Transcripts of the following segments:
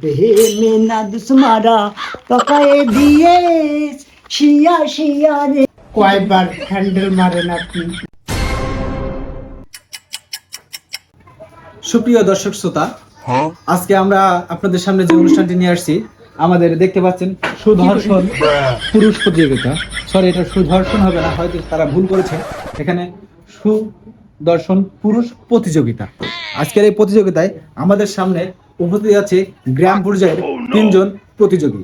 বেহে মেনা দুসমারা পাকায়ে দিয়ে শিয়া শিয়া রে। কয়বার হ্যান্ডেল মারেন আপনি সুপ্রিয় দর্শক শ্রোতা আজকে আমরা আপনাদের সামনে যে অনুষ্ঠানটি নিয়ে আসছি আমাদের দেখতে পাচ্ছেন সুদর্শন পুরুষ প্রতিযোগিতা। সরি এটা সুদর্শন হবে না হয়তো তারা ভুল করেছে। এখানে সুদর্শন পুরুষ প্রতিযোগিতা। আজকের এই প্রতিযোগিতায় আমাদের সামনে উপস্থিত আছে গ্রাম পর্যায়ের তিনজন প্রতিযোগী।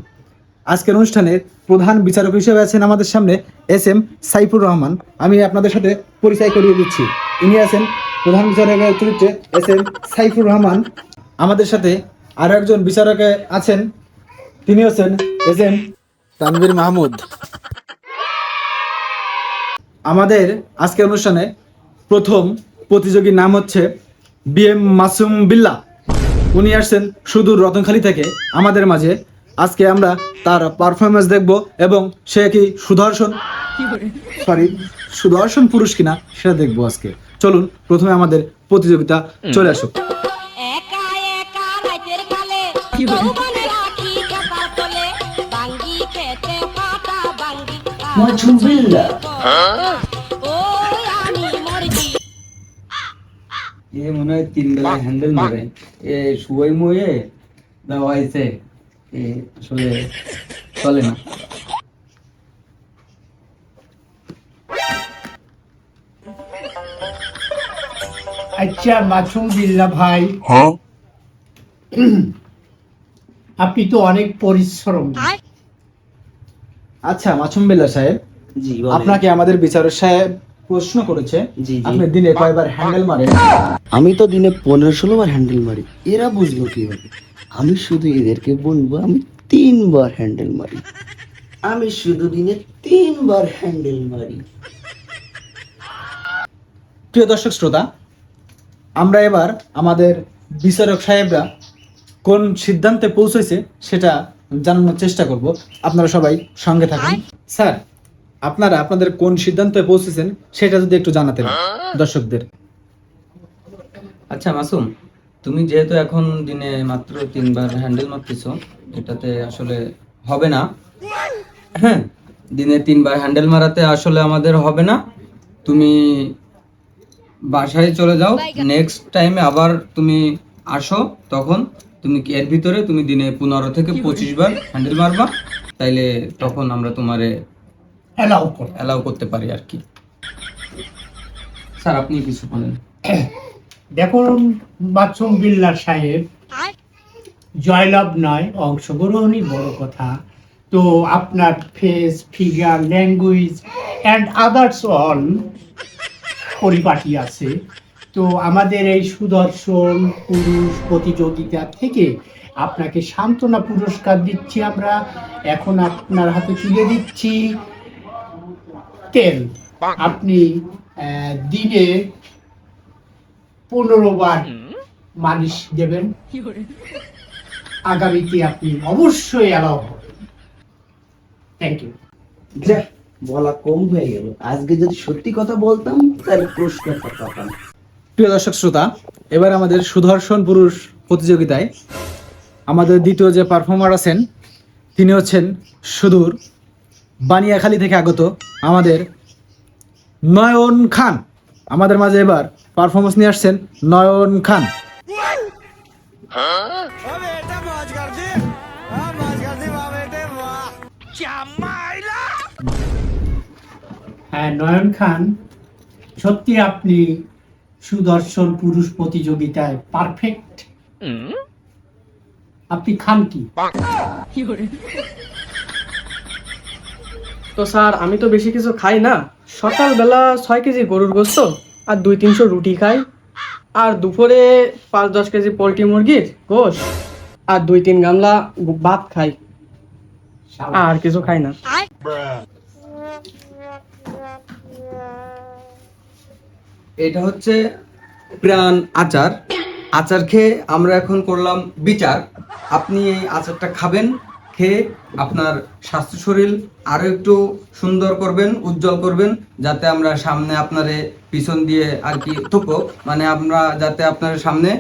আজকের অনুষ্ঠানের প্রধান বিচারক হিসেবে আছেন আমাদের সামনে এস এম সাইফুর রহমান। আমি আপনাদের সাথে পরিচয় করিয়ে দিচ্ছি। ইনি আছেন প্রধান বিচারকের চরিত্রে এস এম সাইফুর রহমান। আমাদের সাথে আরও একজন বিচারক আছেন। তিনি হচ্ছেন এস এম তানভীর মাহমুদ। আমাদের আজকের অনুষ্ঠানে প্রথম প্রতিযোগীর নাম হচ্ছে বি এম মাসুম বিল্লা। উনি আসছেন সুদূর রতনখালী থেকে আমাদের মাঝে। আজকে আমরা তার পারফরমেন্স দেখব এবং সে কি সুদর্শন? সরি সুদর্শন পুরুষ কিনা সেটা দেখব আজকে। চলুন প্রথমে আমাদের প্রতিযোগিতা চলে আসুক। এ মনে হয় তিন বেলায় হ্যান্ডেল মারে। এ শুয়ে মুয়ে দেওয়া হয়েছে এ আসলে চলে না। আচ্ছা মাসুম বিল্লা ভাই। আপনি তো অনেক পরিশ্রম। আচ্ছা মাছুম বিল্লা সাহেব জি আপনাকে আমাদের বিচারক সাহেব প্রশ্ন করেছে। আপনি দিনে কয়বার হ্যান্ডেল মারেন? আমি তো দিনে পনেরো ষোলো বার হ্যান্ডেল মারি। এরা বুঝলো কীভাবে? আমি শুধু এদেরকে বলব আমি তিনবার হ্যান্ডেল মারি। আমি শুধু দিনে তিনবার হ্যান্ডেল মারি। প্রিয় দর্শক শ্রোতা আমরা এবার আমাদের বিচারক সাহেবরা কোন সিদ্ধান্তে পৌঁছেছে সেটা জানানোর চেষ্টা করব। আপনারা সবাই সঙ্গে থাকুন। স্যার আপনারা আপনাদের কোন সিদ্ধান্তে পৌঁছেছেন সেটা যদি একটু জানাতেন দর্শকদের। আচ্ছা মাসুম, তুমি যেহেতু এখন দিনে মাত্র তিনবার হ্যান্ডেল মারতেছো, এটাতে আসলে হবে না। হ্যাঁ দিনে তিনবার হ্যান্ডেল মারাতে আসলে আমাদের হবে না। তুমি বাসায় চলে যাও, নেক্সট টাইমে আবার তুমি আসো, তখন তুমি এর ভিতরে তুমি দিনে পনেরো থেকে পঁচিশ বার হ্যান্ডেল মারবা, তাইলে তখন আমরা তোমারে অ্যালাউ করো অ্যালাউ করতে পারি আর কি। স্যার আপনি কিছু বলেন। দেখুন মাসুম বিল্লা সাহেব জয়লাভ নয় অংশগ্রহণই বড় কথা। তো আপনার face figure language and others all পরিপাটি আছে। তো আমাদের এই সুদর্শন পুরুষ প্রতিযোগিতা থেকে আপনাকে সান্ত্বনা পুরস্কার দিচ্ছি আমরা। এখন আপনার হাতে তুলে দিচ্ছি। তেল আপনি দিনে পনেরো বার মালিশ দেবেন। আগামীতে আপনি অবশ্যই অ্যালাউ হবেন। থ্যাংক ইউ বলা কম হয়ে গেল। আজকে যদি সত্যি কথা বলতাম তাহলে পাতাম। প্রিয় দর্শক শ্রোতা এবার আমাদের সুদর্শন পুরুষ প্রতিযোগিতায় আমাদের দ্বিতীয় যে পারফর্মার আছেন তিনি হচ্ছেন সুদূর বানিয়াখালী থেকে আগত আমাদের নয়ন খান। আমাদের মাঝে এবার পারফরমেন্স নিয়ে আসছেন নয়ন খান। হ্যাঁ নয়ন খান সত্যি আপনি সুদর্শন পুরুষ প্রতিযোগিতায় পারফেক্ট আপনি খান কি? তো স্যার, আমি তো বেশি কিছু খাই না। সকালবেলা ছয় কেজি গরুর গোস্ত আর দুই তিনশো রুটি খাই। আর দুপুরে পাঁচ দশ কেজি পোলট্রি মুরগির গোশ আর দুই তিন গামলা ভাত খাই। আর কিছু খাই না। এটা হচ্ছে প্রাণ আচার। আচার খেয়ে আমরা এখন করলাম বিচার। আপনি এই আচারটা খাবেন। খেয়ে আপনার স্বাস্থ্য শরীর আরও একটু সুন্দর করবেন উজ্জ্বল করবেন যাতে আমরা সামনে আপনারে পিছন দিয়ে আর কি থুকো। মানে আমরা যাতে আপনার সামনে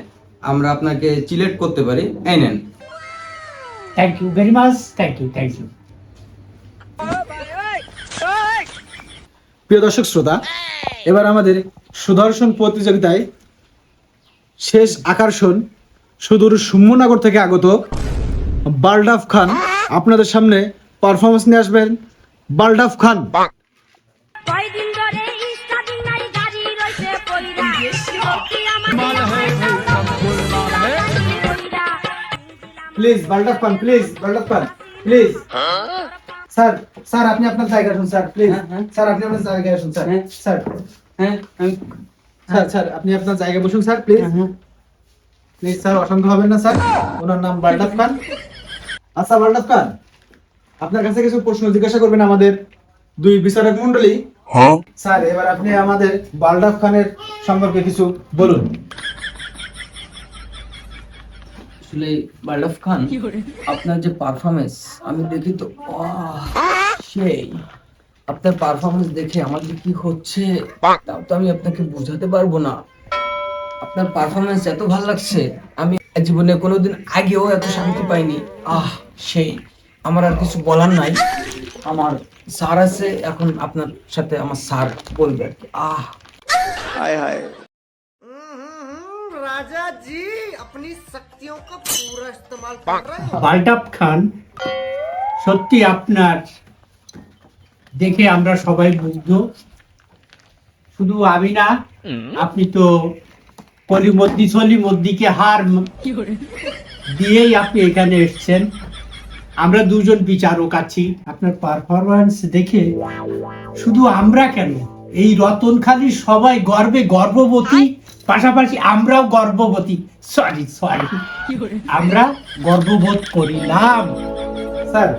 আমরা আপনাকে চিলেট করতে পারি। এই নেন। Thank you very much thank you thank you প্রিয় দর্শক শ্রোতা এবার আমাদের সুদর্শন প্রতিযোগিতায় শেষ আকর্ষণ সুদূর সুম্মনগর থেকে আগত বালডাফ খান। আপনাদের সামনে পারফরমেন্স নিয়ে আসবেন বালডাফ Khan. Please বালডাফ Khan please বালডাফ Khan please sir sir আপনি আপনার জায়গা শুন স্যার প্লিজ স্যার আপনি আপনার জায়গায় আসুন স্যার স্যার হ্যাঁ স্যার স্যার আপনি আপনার জায়গায় বসুন স্যার প্লিজ প্লিজ স্যার অসংখ্য হবেন না স্যার ওনার নাম বালডাফ খান। আচ্ছা বালডাফ খান আপনার কাছে কিছু প্রশ্ন জিজ্ঞাসা করবেন আমাদের দুই বিচারক মন্ডলী স্যার এবার আপনি আমাদের বালডাফ খানের সম্পর্কে কিছু বলুন। আসলে খান আপনার যে পারফরমেন্স আমি দেখি তো আহ, সেই আপনার পারফরমেন্স দেখে আমার যে কি হচ্ছে তাও তো আমি আপনাকে বোঝাতে পারব না। আপনার পারফরমেন্স এত ভালো লাগছে আমি জীবনে কোনোদিন আগেও এত শান্তি পাইনি। আহ সেই আমার আর কিছু বলার নাই। আমার স্যার আছে এখন আপনার সাথে আমার স্যার বলবে আর কি। আহ। বালটাপ খান সত্যি আপনার দেখে আমরা সবাই মুগ্ধ। শুধু আমি না আপনি তো কলিমদ্দি সলিমদ্দিকে হার দিয়েই আপনি এখানে এসেছেন। আমরা দুজন বিচারক আছি। আপনার পারফরমেন্স দেখে শুধু আমরা কেন? এই রতনখালী সবাই গর্বে গর্ভবতী পাশাপাশি আমরাও গর্ভবতী। সরি সরি আমরা গর্ববোধ করিলাম। স্যার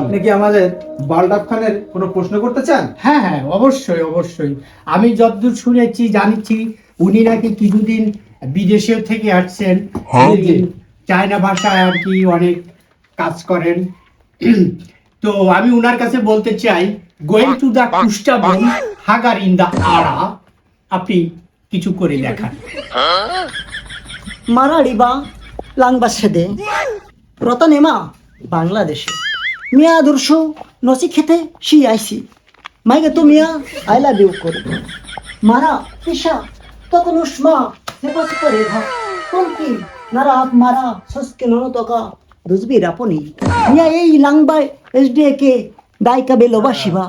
আপনি কি আমাদের বালডাফ খানের কোনো প্রশ্ন করতে চান? হ্যাঁ হ্যাঁ অবশ্যই অবশ্যই। আমি যতদূর শুনেছি জানিছি উনি নাকি কিছুদিন বিদেশে থেকে আসছেন। জি। চায়না ভাষায় আর কি অনেক কাজ করেন। তো আমি উনার কাছে বলতে চাই গোয়িং টু দা কুষ্টাবন হাগার ইন দা আড়া আপনি কিছু করে দেখান। মারাড়িবা লাংবা সেদে রতনেমা বাংলাদেশে। মিয়া আদর্শ নসি খেতে শি আইসি মাইকে তো মিয়া আই লাভ ইউ করে। মারা পিসা তখন উষ্মা সেপাস করে ধা কমকি নারা আপ মারা সসকে নন তকা দুজবি রাপনি মিয়া এই লাংবাই এসডি কে দাইকা বেলোবা শিবা।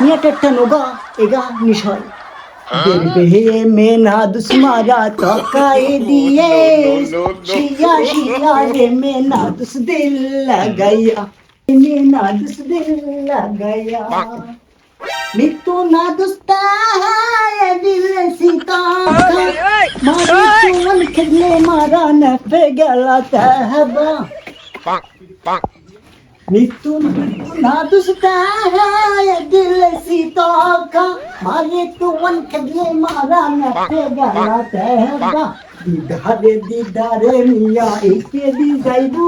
মিয়া টেট্টা নোগা, এগা নিশয়। দিলবে মেনা দুসমারা তকায়ে দিয়ে। শিয়া শিয়া রে মেনা দুস দিল লাগায়া মেনা দুস দিল লাগায়া মিতু না দুস্তা है दिल सीता मारे तुमन खिदले मारा न पे गला तहबा मिथुन ना दुसता है दिल सीता का मारे तुमन खिदले मारा न पे गला तहबा दीदारे दीदारे मिया एके दी जाइबू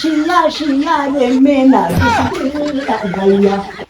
शिया शिया रे मेना दुसदिल गया हे हे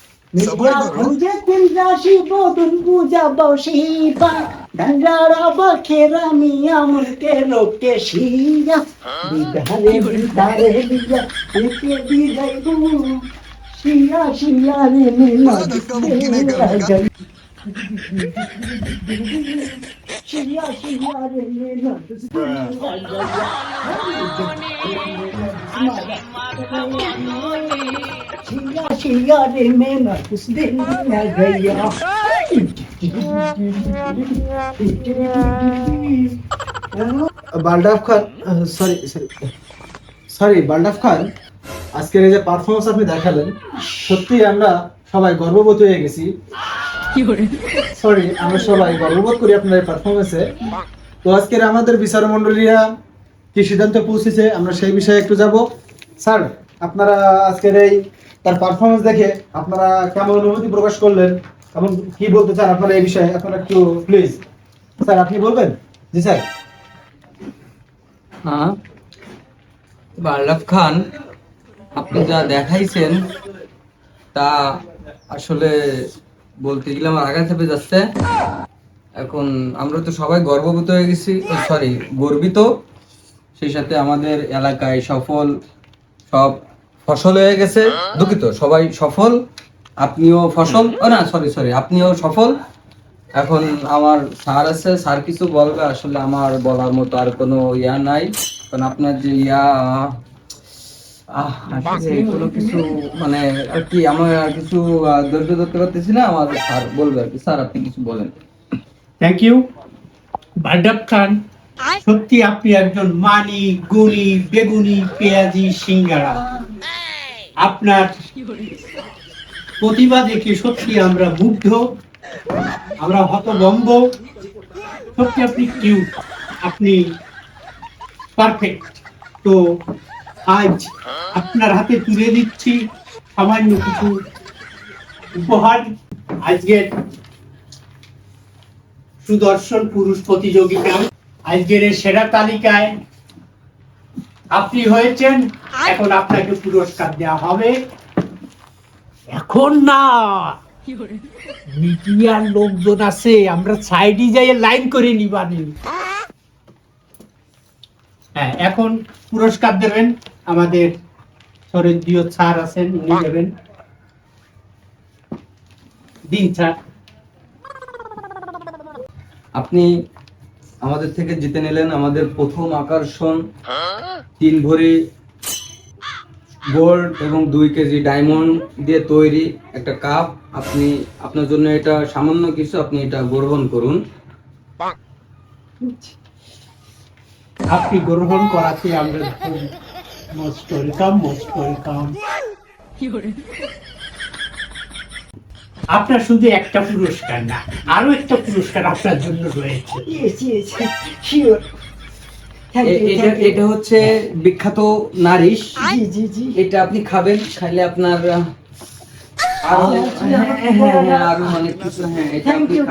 भुजे तिन्द्रा शिव दुर्गुजा बौशीबा धनजारा बखेरा मिया मुर्के रोके शिया। बिधारे बिधारे लिया उनके बिधाई बू। शिया शिया रे मिला शिया शिया रे मिला शिया शिया रे मिला Baldaf Khan sorry sorry sorry Baldaf Khan আজকের এই যে পারফরমেন্স আপনি দেখালেন সত্যি আমরা সবাই গর্ববোধ হয়ে গেছি। সরি আমরা সবাই গর্ববোধ করি আপনার এই পারফরমেন্সে তো আজকের আমাদের বিচার মন্ডলীরা কি সিদ্ধান্ত পৌঁছেছে আমরা সেই বিষয়ে একটু যাব। স্যার আপনারা আজকের এই তার পারফরমেন্স দেখে আপনারা কেমন অনুভূতি প্রকাশ করলেন? এবং কি বলতে চান আপনারা এই বিষয়ে? আপনারা একটু প্লিজ স্যার, আপনি বলবেন? জি, স্যার। হ্যাঁ বার্লাফ খান, আপনি যা দেখাইছেন, তা আসলে বলতে গেলে আমার চেপে যাচ্ছে। এখন আমরা তো সবাই গর্ববোধ হয়ে গেছি সরি গর্বিত। সেই সাথে আমাদের এলাকায় সফল সব ফসল হয়ে গেছে। দুঃখিত সবাই সফল আপনিও ফসল। ও না সরি সরি আপনিও সফল। এখন আমার স্যার আছে স্যার কিছু বলবে আসলে আমার বলার মতো আর কোনো ইয়া নাই। কারণ আপনার যে ইয়া আহ, আসলে কোনো কিছু মানে আর কি আমার আর কিছু ধৈর্য ধরতে পারতেছি না আমার স্যার বলবে আর কি। স্যার আপনি কিছু বলেন। থ্যাংক ইউ বাড্ডাব খান সত্যি আপনি একজন মানি গুণী বেগুনি পেঁয়াজি সিঙ্গারা। আপনার প্রতিভা দেখে সত্যি আমরা মুগ্ধ? আমরা হতভম্ব? সত্যি আপনি কিউট আপনি পারফেক্ট তো আজ আপনার হাতে তুলে দিচ্ছি সামান্য কিছু উপহার। আজকের সুদর্শন পুরুষ প্রতিযোগিতা, আজকের সেরা তালিকায় আপনি হয়েছেন। এখন আপনাকে পুরস্কার দেওয়া হবে। এখন না। মিডিয়ার লোকজন আছে, আমরা সাইডে যাই লাইন করে নিবানি হ্যাঁ এখন পুরস্কার দেবেন। আমাদের শরদীয় স্যার আছেন, উনি দেবেন। দিন স্যার। আপনি আমাদের থেকে জিতে নিলেন আমাদের প্রথম আকর্ষণ তিন ভরি গোল্ড এবং দুই কেজি ডায়মন্ড দিয়ে তৈরি একটা কাপ। আপনি আপনার জন্য এটা সামান্য কিছু আপনি এটা গ্রহণ করুন। আপনি গ্রহণ করাতে আমরা মোস্ট ওয়েলকাম মোস্ট ওয়েলকাম আপনার শুধু একটা পুরস্কার না আরও একটা পুরস্কার আপনার জন্য রয়েছে। এটা এটা হচ্ছে বিখ্যাত নারিশ। জি জি জি এটা আপনি খাবেন খাইলে আপনার আহ, আরও হ্যাঁ, হ্যাঁ, হ্যাঁ, আরও অনেক কিছু হ্যাঁ এটা থ্যাংক আপনি ইউ